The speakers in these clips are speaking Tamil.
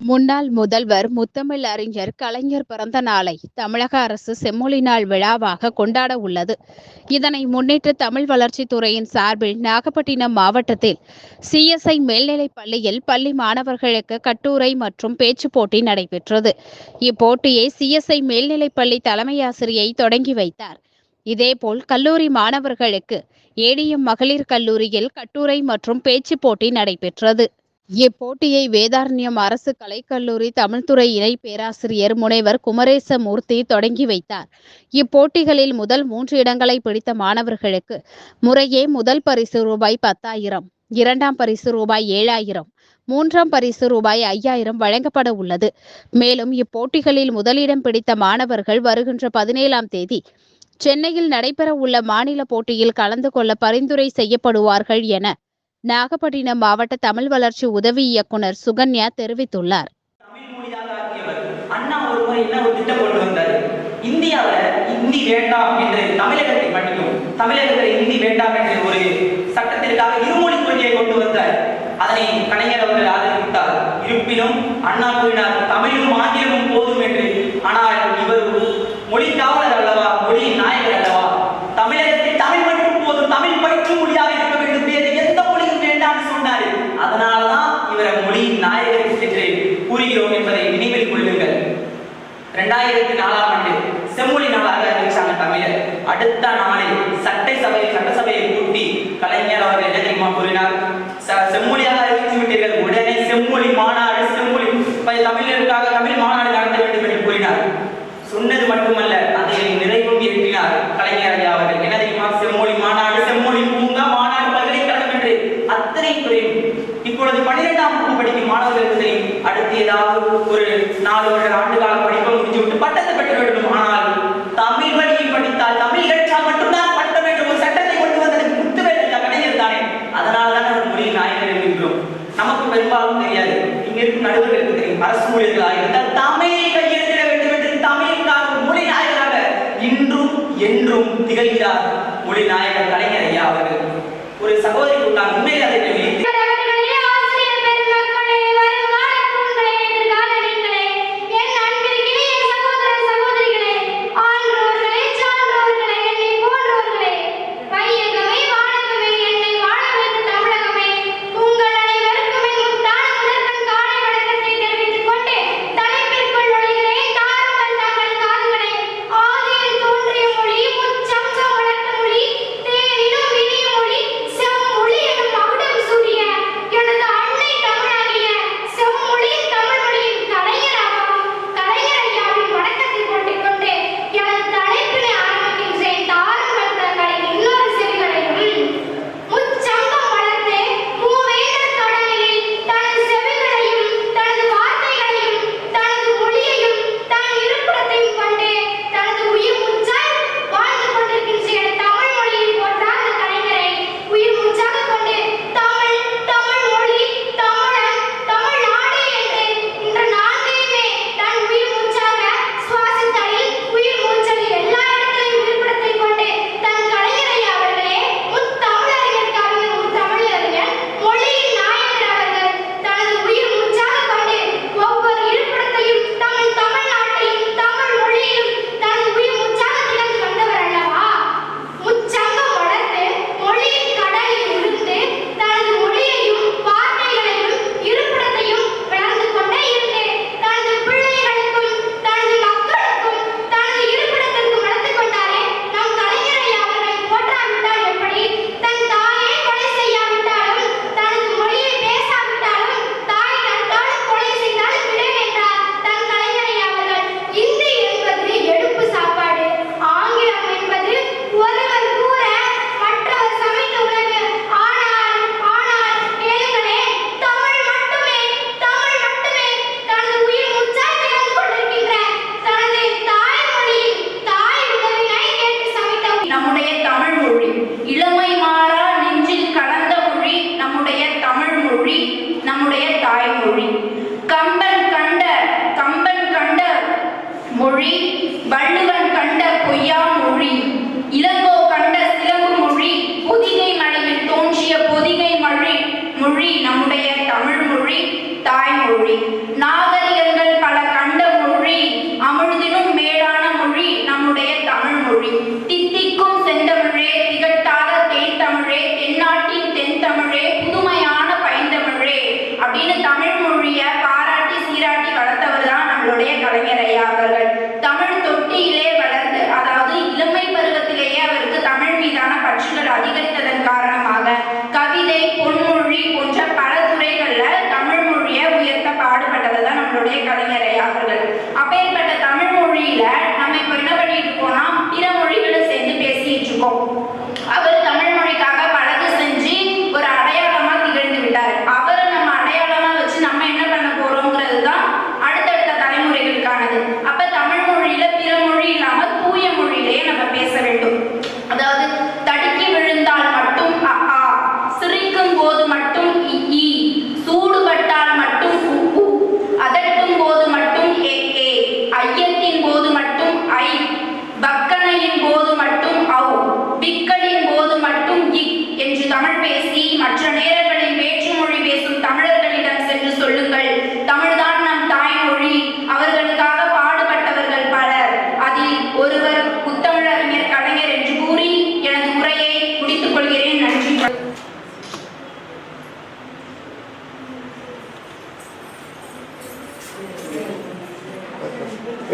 முன்னாள் முதல்வர் முத்தமிழ் அறிஞர் கலைஞர் பிறந்த நாளை தமிழக அரசு செம்மொழி நாள் விழாவாக கொண்டாட உள்ளது. இதனை முன்னிட்டு தமிழ் வளர்ச்சித்துறையின் சார்பில் நாகப்பட்டினம் மாவட்டத்தில் சிஎஸ்ஐ மேல்நிலைப் பள்ளியில் பள்ளி மாணவர்களுக்கு கட்டுரை மற்றும் பேச்சு போட்டி நடைபெற்றது. இப்போட்டியை சிஎஸ்ஐ மேல்நிலைப் பள்ளி தலைமை ஆசிரியை தொடங்கி வைத்தார். இதேபோல் கல்லூரி மாணவர்களுக்கு ஏடிஎம் மகளிர் கல்லூரியில் கட்டுரை மற்றும் பேச்சு போட்டி நடைபெற்றது. இப்போட்டியை வேதாரண்யம் அரசு கலைக்கல்லூரி தமிழ்துறை இணை பேராசிரியர் முனைவர் குமரேசமூர்த்தி தொடங்கி வைத்தார். இப்போட்டிகளில் முதல் மூன்று இடங்களை பிடித்த மாணவர்களுக்கு முறையே முதல் பரிசு ரூபாய் பத்தாயிரம் இரண்டாம் பரிசு ரூபாய் ஏழாயிரம் மூன்றாம் பரிசு ரூபாய் ஐயாயிரம் வழங்கப்பட உள்ளது. மேலும் இப்போட்டிகளில் முதலிடம் பிடித்த மாணவர்கள் வருகின்ற பதினேழாம் தேதி சென்னையில் நடைபெற உள்ள மாநில போட்டியில் கலந்து கொள்ள பரிந்துரை செய்யப்படுவார்கள் என நாகப்பட்டினம் மாவட்ட தமிழ் வளர்ச்சி உதவி இயக்குனர் சுகன்யா தெரிவித்துள்ளார். அண்ணா இந்தி வேண்டாம் என்று தமிழகத்தை மட்டும் தமிழகத்தில் இந்தி வேண்டாம் ஒரு சட்டத்திற்காக இருமொழி கொள்கையை கொண்டு வந்தார். அதனை கலைஞர் அவர்கள் ஆதரித்தார். இருப்பினும் அண்ணா கூறினார் தமிழும் ஆங்கிலமும் போதும் என்று. ஆனால் இவர் மொழி காவலர் அல்லவா? மொழியின் நாயகர் அல்லவா தமிழகத்தில் தமிழ் மட்டும் போதும் தமிழ் பயிற்றும் மொழியாக இருக்க வேண்டும் வேறு எந்த மொழியும் வேண்டாம்னு சொன்னாரு அதனாலதான் மொழியின் நாயகர் என்று கூறுகிறோம் என்பதை நினைவில் கொள்ளுங்கள். ரெண்டாயிரத்தி நாலாம் ஆண்டு செம்மொழி நாளாக அறிவிச்சாங்க தமிழர். அடுத்த நாளில் சட்டசபை சட்டசபையை கூட்டி கலைஞர் அவர்கள் என்ன தெரியுமா கூறினார்? செம்மொழியாக அறிவித்து விட்டீர்கள். உடனே செம்மொழி மாநாடு செம்மொழி ப- தமிழ் மாநாடு நடத்த வேண்டும் என்று கூறினார் சொன்னது மட்டுமல்ல அதை நிறைவும் ஏற்றினார் கலைஞர் ஐயா அவர்கள் என்ன தெரியுமா செம்மொழி மாநாடு செம்மொழி பூங்கா மாநாடு பல்கலைக்கழகம் என்று அத்தனை துறையும் இப்பொழுது பன்னிரெண்டாம் வகுப்பு படிக்கும் மாணவர்களுக்கு சரி அடுத்து ஏதாவது ஒரு நாலு வருட ஆண்டு கால படிப்பை முடிஞ்சு விட்டு பட்டத்தை பெற்று வேண்டும் ஆனால் தமிழ் வழியில் படித்தால் தமிழ் கற்றால் மட்டும்தான் பட்ட வேண்டும் ஒரு சட்டத்தை கொண்டு வந்தது முத்துவேல் ஐயா கலைஞர் தானே. அதனால தான் நம்ம மொழியின் நாயகர் என்கின்றோம் நமக்கு பெரும்பாலும் தெரியாது. இங்க இருக்கும் நடுவர்களுக்கு தெரியும். அரசு ஊழியர்களாக இருந்தால் தமிழை கையெழுத்திட வேண்டும் என்று தமிழுக்காக மொழி நாயகராக இன்றும் என்றும் திகழ்கிறார் மொழி நாயகர் கலைஞர் ஐயா அவர்கள். ஒரு சகோதரி நான் உண்மையில் அதை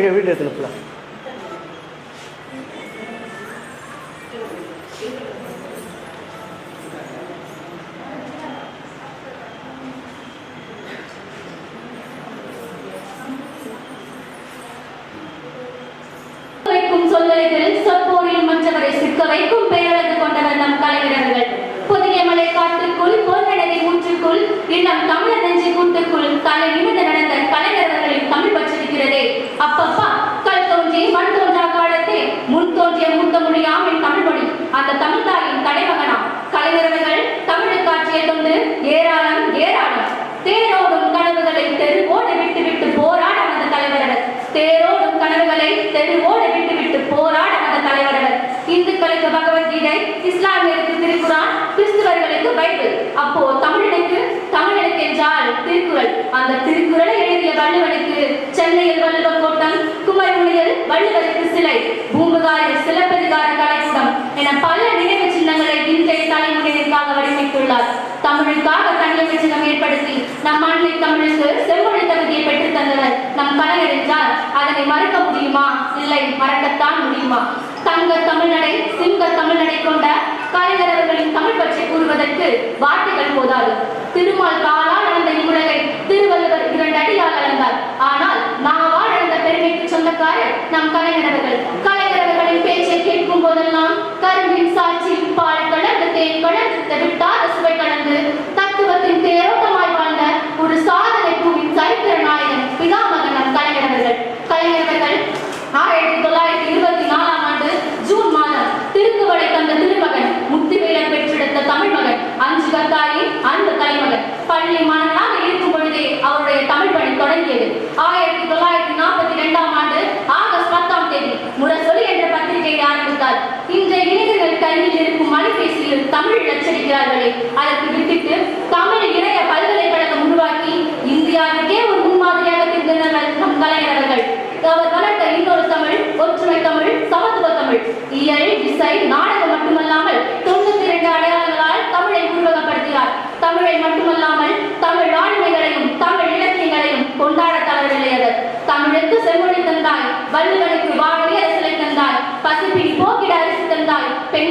வீடியோ வீடியோ எடுத்துனுப்புல கீதை இஸ்லாமியருக்கு திருக்குறான் கிறிஸ்துவர்களுக்கு பைபிள். அப்போ தமிழனுக்கு தமிழனுக்கு என்றால் திருக்குறள். அந்த திருக்குறளை எழுதிய வள்ளுவனுக்கு சென்னையில் வள்ளுவ கோட்டம் குமரமுனையில் வள்ளுவருக்கு சிலை பூம்புகாரில் சிலப்பதிகார கலைக்கூடம் என பல நினைவு சின்னங்களை இன்றைய தலைமுறையிற்காக வடிவமைத்துள்ளார். தமிழுக்காக சின்னம் ஏற்படுத்தி நம் மண்ணை தமிழுக்கு செம்மொழி தகுதியை பெற்றுத் தந்தவர் நம் கலைஞர் என்றால் அதனை மறக்க முடியுமா? இல்லை மறக்கத்தான் முடியுமா? தங்க தமிழ்நடை சிங்க தமிழ்நடை கொண்ட கலைஞர் அவர்களின் தமிழ் பற்றி கூறுவதற்கு வார்த்தைகள் போதாது. திருமால் காலால் அளந்த இவ்வுலகை திருவள்ளுவர் இரண்டு அடியால் அளந்தார் ஆனால் நாவால் அளந்த பெருமைக்கு சொந்தக்காரர் நம் கலைஞரவர்கள். கலைஞரவர்களின் பேச்சை கேட்கும் போதெல்லாம் கரும்பின் சாட்சி பால் கலந்து தேன் கலந்து விட்டாத சுவை கலந்து தத்துவத்தின் தேரோட்டமாய் வாழ்ந்த ஒரு சாதனை பூவின் சரித்திர நாயகன் பிதாமகன் நம் கலைஞர் அவர்கள் கலைஞர் அவர்கள் ஆயிரத்தி தொள்ளாயிரத்தி இருபத்தி நாலாம் ஆண்டு ஜூன் மாதம் திருக்குவளை தந்த திருமகன் முத்துவேலன் பெற்றெடுத்த தமிழ் மகன் அஞ்சு கத்தாயி அந்த தலைமகன் பள்ளி மாணவனாக இருக்கும் பொழுதே அவருடைய தமிழ் பணி தொடங்கியது ஆயிரத்தி தொள்ளாயிரத்தி நாற்பத்தி இரண்டாம் ஆண்டு ஆகஸ்ட் பத்தாம் தேதி முரசொலி என்ற பத்திரிகையை ஆரம்பித்தார் இன்றைய இளைஞர்கள் கையில் இருக்கும் மலைபேசியில் தமிழ் அச்சடிக்கிறார்களே அதற்கு விட்டுட்டு தமிழ் இணைய பல்கலைக்கழகம் உருவாக்கி இந்தியாவுக்கே ஒரு முன்மாதிரியாக திகழ்ந்தனர் நம் கலைஞர் அவர் வளர்த்த இன்னொரு தமிழ் ஒற்றுமை தமிழ் சமத்துவ தமிழ். இயல் இசை நாடகம் மட்டுமல்லாமல் தொண்ணூத்தி இரண்டு அடையாளங்களால் தமிழை உருவகப்படுத்தினார். தமிழை மட்டுமல்லாமல் தமிழ் ஆளுமைகளையும் தமிழ் இலக்கியங்களையும் கொண்டாட தவறவில்லை அவர். தமிழுக்கு செம்மொழி தந்தாய் வள்ளுவனுக்கு வாழை அரசலை தந்தாய் பசிப்பின் போக்கிட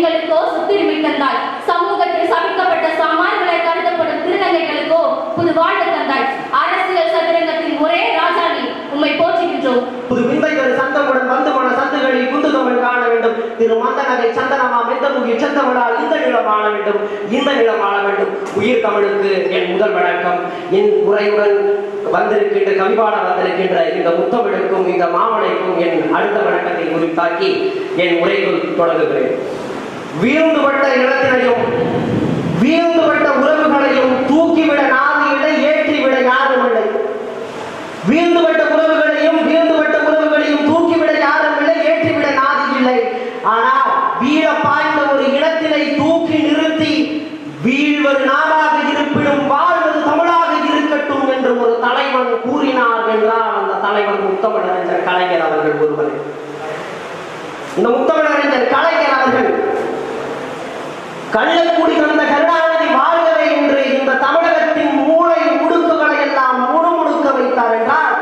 பெண்களுக்கோ சொத்துரிமை தந்தாய் சமூகத்தில் சபிக்கப்பட்ட சாமான்களை கருதப்படும் திருநங்கைகளுக்கோ புது வாழ்வு தந்தாய். அரசியல் சதுரங்கத்தின் ஒரே ராஜா நீ உம்மை போற்றுகின்றோம். புது விந்தைகள் சந்தமுடன் வந்து போன சந்துகளில் குந்துகமல் காண வேண்டும். திரு மந்தநகை சந்தனமா மெந்தமுகி செந்தமிழால் இந்த நிலம் ஆள வேண்டும். இந்த நிலம் ஆள வேண்டும். உயிர் தமிழுக்கு என் முதல் வணக்கம். என் உரையுடன் வந்திருக்கின்ற கவிபாட வந்திருக்கின்ற இந்த முத்தமிழுக்கும் இந்த மாமனைக்கும் என் அடுத்த வணக்கத்தை குறித்தாக்கி என் உரைக்குள் தொடங்குகிறேன். வீழ்ந்துபட்ட இடத்தினையும் வீழ்ந்துபட்ட உறவுகளையும் தூக்கிவிட நாதியில்லை ஏற்றிவிட யாரும் இல்லை. வீழ்ந்துபட்ட உறவுகளையும் வீழ்ந்துபட்ட உறவுகளையும் தூக்கிவிட யாரும் இல்லை ஏற்றிவிட நாதி இல்லை. ஆனால் வீழ பாய்ந்த ஒரு இடத்தினை தூக்கி நிறுத்தி வீழ்வது நாடாக இருப்பினும் வாழ்வது தமிழாக இருக்கட்டும் என்று ஒரு தலைவன் கூறினார் என்றால் அந்த தலைவன் முத்தமிழறிஞர் கலைஞர் அவர்கள் ஒருவர். இந்த முத்தமிழறிஞர் கலைஞர் அவர்கள் கள்ளக்குடி வந்த கருணாநிதி வாழ்கவே என்று இந்த தமிழகத்தின் மூளை முடுக்குகளை எல்லாம் முணுமுணுக்க வைத்தார் என்றால்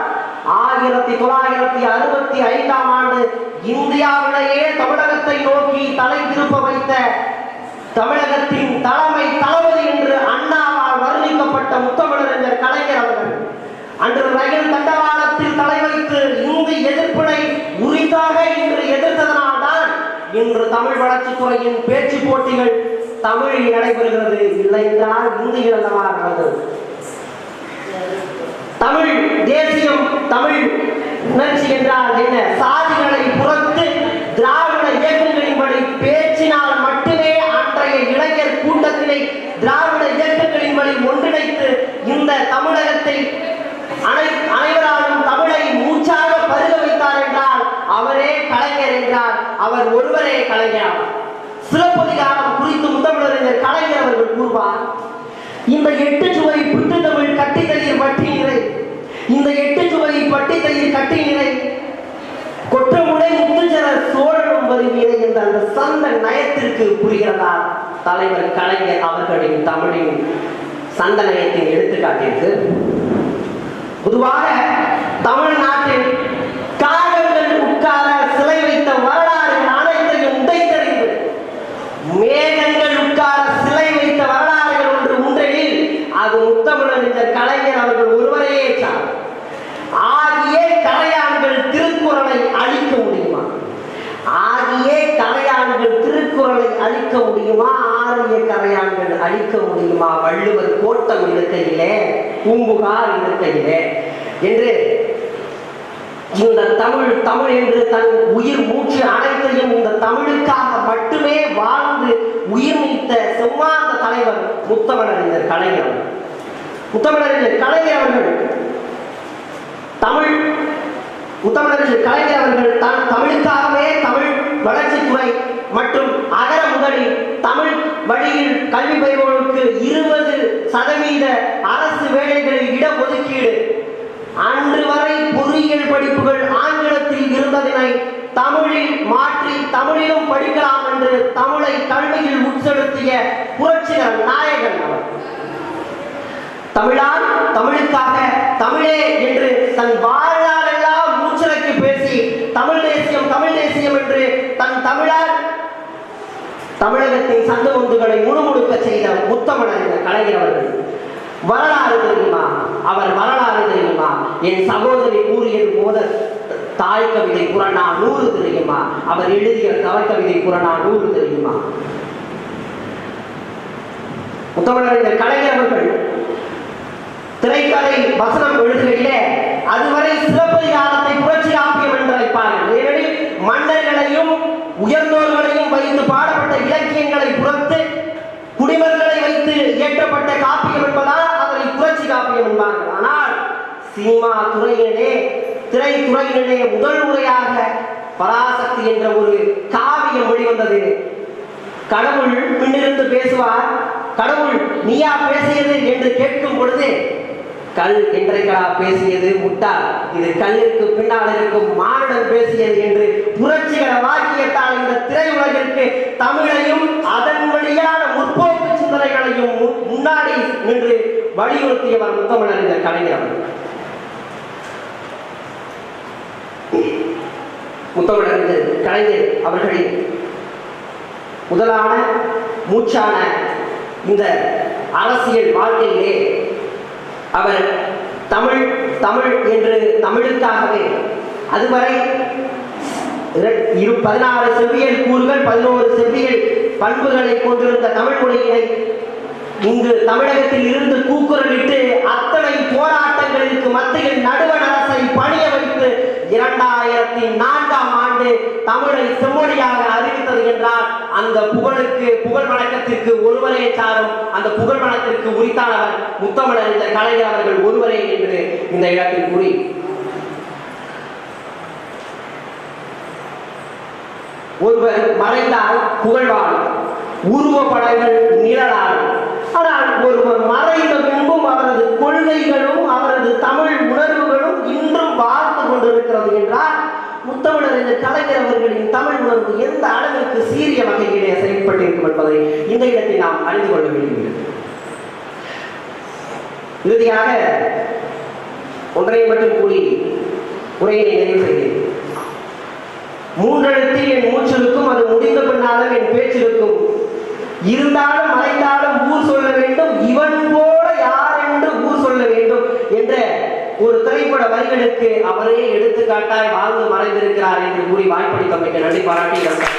ஆயிரத்தி தொள்ளாயிரத்தி அறுபத்தி ஐந்தாம் ஆண்டு இந்தியாவிலேயே தமிழகத்தை நோக்கி தலை திருப்ப வைத்த தமிழகத்தின் தலைமை தளபதி என்று அண்ணாவால் வர்ணிக்கப்பட்ட முத்தமிழறிஞர் கலைஞர் அவர்கள் அன்று ரயில் தண்டவாளத்தில் தலை வைத்து இந்து எதிர்ப்பினை உரிதாக இன்று எதிர்த்ததனால்தான் இன்று தமிழ் வளர்ச்சித்துறையின் பேச்சு போட்டிகள் தமிழ் நடைபெறுகிறது இல்லை என்றால் இந்தியில் அல்லவா நடந்தது தமிழ் தேசியம் தமிழ் உணர்ச்சி என்றால் என்ன? சாதிகளை புறத்து திராவிட இயக்கங்களின்படி பேச்சினால் மட்டுமே அன்றைய இளைஞர் கூட்டத்தினை திராவிட இயக்கங்களின்படி ஒன்றிணைத்து இந்த தமிழகத்தை அனை அனைவராலும் தமிழை மூச்சாக பருக வைத்தார் என்றால் அவரே கலைஞர் என்றார். அவர் ஒருவரே கலைஞர் சிலப்பதிகாரம் குறித்து முத்தமிழறிஞர் கலைஞர் அவர்கள் கூறுவார் இந்த எட்டு சுவை புட்டு தமிழ் கட்டி தயிர் வட்டி நிறை இந்த எட்டு சுவை பட்டி தயிர் கட்டி நிறை கொற்றமுடை முத்துச்சரர் சோழனும் வருகிறது என்ற அந்த சந்த நயத்திற்கு புரிகிறதா தலைவர் கலைஞர் அவர்களின் தமிழின் சந்த நயத்தின் எடுத்துக்காட்டிற்கு? பொதுவாக தமிழ்நாட்டில் காகங்கள் உட்கார சிலை வைத்த வரலாறு அனைத்தையும் உடைத்தறிந்து மேகங்கள் உட்கார சிலை வைத்த வரலாறுகள் ஒன்று உண்டெனில் அது முத்தமிழறிஞர் கலைஞர் அவர்கள் ஒருவரையே சார் ஆகிய கலையான்கள் திருக்குறளை அழிக்க முடியுமா ஆகிய கலையான்கள் திருக்குறளை அழிக்க முடியுமா? ஆரிய கரையான்கள் அழிக்க முடியுமா? வள்ளுவர் கோட்டம் இருக்கையிலே பூம்புகார் இருக்கையிலே. என்று இந்த தமிழ் தமிழ் என்று தன் உயிர் மூச்சு அனைத்தையும் இந்த தமிழுக்காக மட்டுமே வாழ்ந்து உயிர் நீத்த செவ்வாந்த தலைவர் முத்தமிழறிஞர் கலைஞர். முத்தமிழறிஞர் கலைஞர் அவர்கள் தமிழ் முத்தமிழறிஞர் கலைஞர் அவர்கள் தான் தமிழுக்காகவே தமிழ் வளர்ச்சித்துறை மற்றும் அகர தமிழ் வழியில் கல்வி பயிர்வோருக்கு இருபது சதவீத அரசு வேலைகளில் இடஒதுக்கீடு. அன்று வரை பொறியியல் படிப்புகள் ஆங்கிலத்தில் இருந்ததனை தமிழில் மாற்றி தமிழிலும் படிக்கலாம் என்று தமிழை கல்வியில் உட்செலுத்திய புரட்சிகர் நாயகன் அவர். தமிழால் தமிழுக்காக தமிழே என்று தன் வாழ்நாளெல்லாம் மூச்சலக்கி பேசி தமிழ் தேசியம் தமிழ் தேசியம் என்று தன் தமிழால் தமிழகத்தின் சந்த முந்துகளை முணுமுணுக்க செய்த முத்தமிழர் இந்த கலைஞர் அவர்கள். வரலாறு தெரியுமா? அவர் வரலாறு தெரியுமா? என் சகோதரி கூறியது போத தாய் கவிதை புறநா நூறு தெரியுமா? அவர் எழுதிய தவ கவிதை புறநா நூறு தெரியுமா? முத்தமிழர் இந்த கலைஞர் அவர்கள் திரைக்கதை வசனம் எழுதுகையிலே அதுவரை சிலப்பதிகாரத்தை புரட்சி காப்பியம் என்று அழைப்பார்கள் ஏனெனில் மன்னர்களையும் உயர்ந்தோர்களையும் வைத்து பாடப்பட்ட இலக்கியங்களை புறத்து குடிமக்களை வைத்து இயற்றப்பட்ட காப்பியம் என்பதால் அதனை புரட்சி காப்பியம் என்பார்கள். ஆனால் சினிமா துறையினே திரைத்துறையினே முதல் முறையாக பராசக்தி என்ற ஒரு காவியம் வெளிவந்தது. கடவுள் பின்னிருந்து பேசுவார் கடவுள் நீயா பேசியது என்று கேட்கும் பொழுது கல் என்றைக்கடா பேசியது முட்டாள். இது கல்லிற்கு பின்னால் இருக்கும் மானிடன் பேசியது என்று புரட்சிகர வாக்கியத்தால் இந்த திரையுலகிற்கு தமிழையும் அதன் வழியான முற்போக்கு சிந்தனைகளையும் முன்னாடி நின்று வலியுறுத்தியவர் முத்தமிழர் இந்த கலைஞர் முத்தமிழர் முத்தமிழறிஞர் கலைஞர் அவர்களின் முதலான மூச்சான இந்த அரசியல் வாழ்க்கையிலே அவர் தமிழ் தமிழ் என்று தமிழுக்காகவே அதுவரை இரு பதினாறு செவ்வியல் கூறுகள் பதினோரு செவ்வியல் பண்புகளை கொண்டிருந்த தமிழ் மொழியினை இங்கு தமிழகத்தில் இருந்து கூக்குரலிட்டு அத்தனை போராட்டங்களுக்கு மத்தியில் நடுவண் அரசை பணிய வைத்து இரண்டாயிரத்தி நான்காம் ஆண்டு தமிழை செம்மொழியாக அறிவித்தது என்றால் அந்த புகழுக்கு புகழ் வணக்கத்திற்கு ஒருவரே சாரும் அந்த புகழ் வணக்கத்திற்கு உரித்தானவர் முத்தமிழர் கலைஞர் அவர்கள் ஒருவரே என்று இந்த இடத்தில் கூறி ஒருவர் மறைந்தால் புகழ்வார். உருவப்படங்கள் நிழலார். ஆனால் ஒருவர் மறைந்த பின்பும் அவரது கொள்கைகளும் அவரது தமிழ் உணர்வுகளும் இன்றும் வாழ்ந்து கொண்டிருக்கிறது என்றால் முத்தமிழர் இந்த கலைஞர் அவர்களின் தமிழ் உணர்வு எந்த அளவிற்கு சீரிய வகையிலே செயல்பட்டிருக்கும் என்பதை இந்த இடத்தை நாம் அறிந்து கொள்ள வேண்டியுள்ளது இறுதியாக ஒன்றை மட்டும் கூறி உரையை நிறைவு செய்கிறேன். மூன்றெழுத்தில் என் மூச்சிருக்கும் அது முடிந்த பின்னாலும் என் பேச்சிருக்கும். இருந்தாலும் மறைந்தாலும் ஊர் சொல்ல வேண்டும் இவன் போல யார் என்று ஊர் சொல்ல வேண்டும் என்ற ஒரு திரைப்பட வரிகளுக்கு அவரே எடுத்துக்காட்டாய் வாழ்ந்து மறைந்திருக்கிறார் என்று கூறி வாய்ப்பளித்தமைக்கு நன்றி பாராட்டி